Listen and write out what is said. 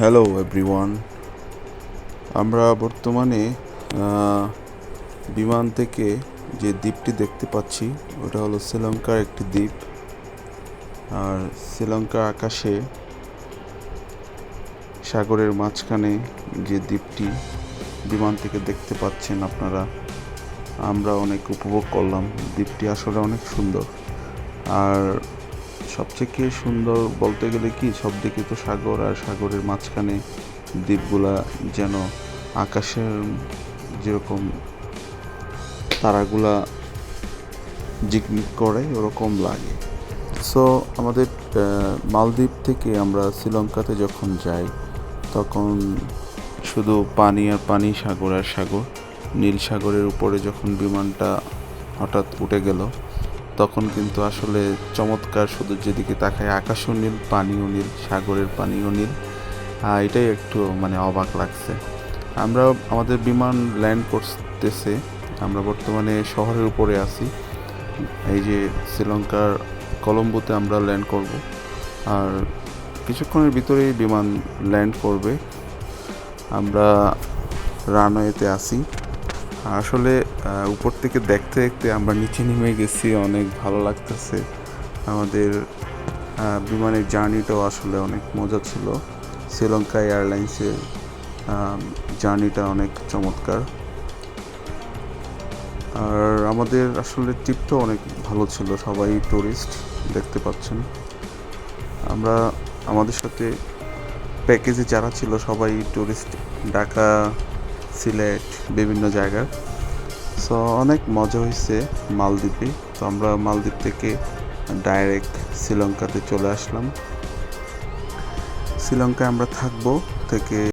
Hello everyone আমরা বর্তমানে বিমান থেকে যে দ্বীপটি দেখতে পাচ্ছি, ওটা হলো শ্রীলঙ্কার একটি দ্বীপ। আর শ্রীলঙ্কার আকাশে সাগরের মাঝখানে যে দ্বীপটি বিমান থেকে দেখতে পাচ্ছেন আপনারা, আমরা অনেক উপভোগ করলাম। দ্বীপটি আসলে অনেক সুন্দর। আর সবচেয়ে কি সুন্দর বলতে গেলে কি, সব দিকে তো সাগর আর সাগরের মাঝখানে দ্বীপগুলা যেন আকাশের যেরকম তারাগুলা জিকমিক করে, ওরকম লাগে। সো আমাদের মালদ্বীপ থেকে আমরা শ্রীলঙ্কাতে যখন যাই, তখন শুধু পানি আর পানি, সাগর আর সাগর। নীল সাগরের উপরে যখন বিমানটা হঠাৎ উঠে গেল তখন কিন্তু আসলে চমৎকার শুধু যেদিকে তাকায় আকাশও নীল, পানিও নীল, সাগরের পানিও নীল। এটাই একটু মানে অবাক লাগছে। আমরা আমাদের বিমান ল্যান্ড করতেছে, আমরা বর্তমানে শহরের উপরে আছি। এই যে শ্রীলঙ্কার কলম্বোতে আমরা ল্যান্ড করব। আর কিছুক্ষণের ভিতরেই বিমান ল্যান্ড করবে। আমরা রানওয়েতে আসি আসলে উপর থেকে দেখতে দেখতে আমরা নিচে নেমে গেছি, অনেক ভালো লাগতেছে। আমাদের বিমানের জার্নিটাও আসলে অনেক মজা ছিল। শ্রীলঙ্কা এয়ারলাইন্সের জার্নিটা অনেক চমৎকার। আর আমাদের আসলে ট্রিপটাও অনেক ভালো ছিল, সবাই টুরিস্ট দেখতে পাচ্ছেন। আমরা, আমাদের সাথে প্যাকেজে যারা ছিল, সবাই টুরিস্ট ঢাকা সিলেট, বিভিন্ন জায়গার সো অনেক মজা হয়েছে মালদ্বীপে। তো আমরা মালদ্বীপ থেকে ডাইরেক্ট শ্রীলঙ্কাতে চলে আসলাম। শ্রীলঙ্কায় আমরা থাকব থেকে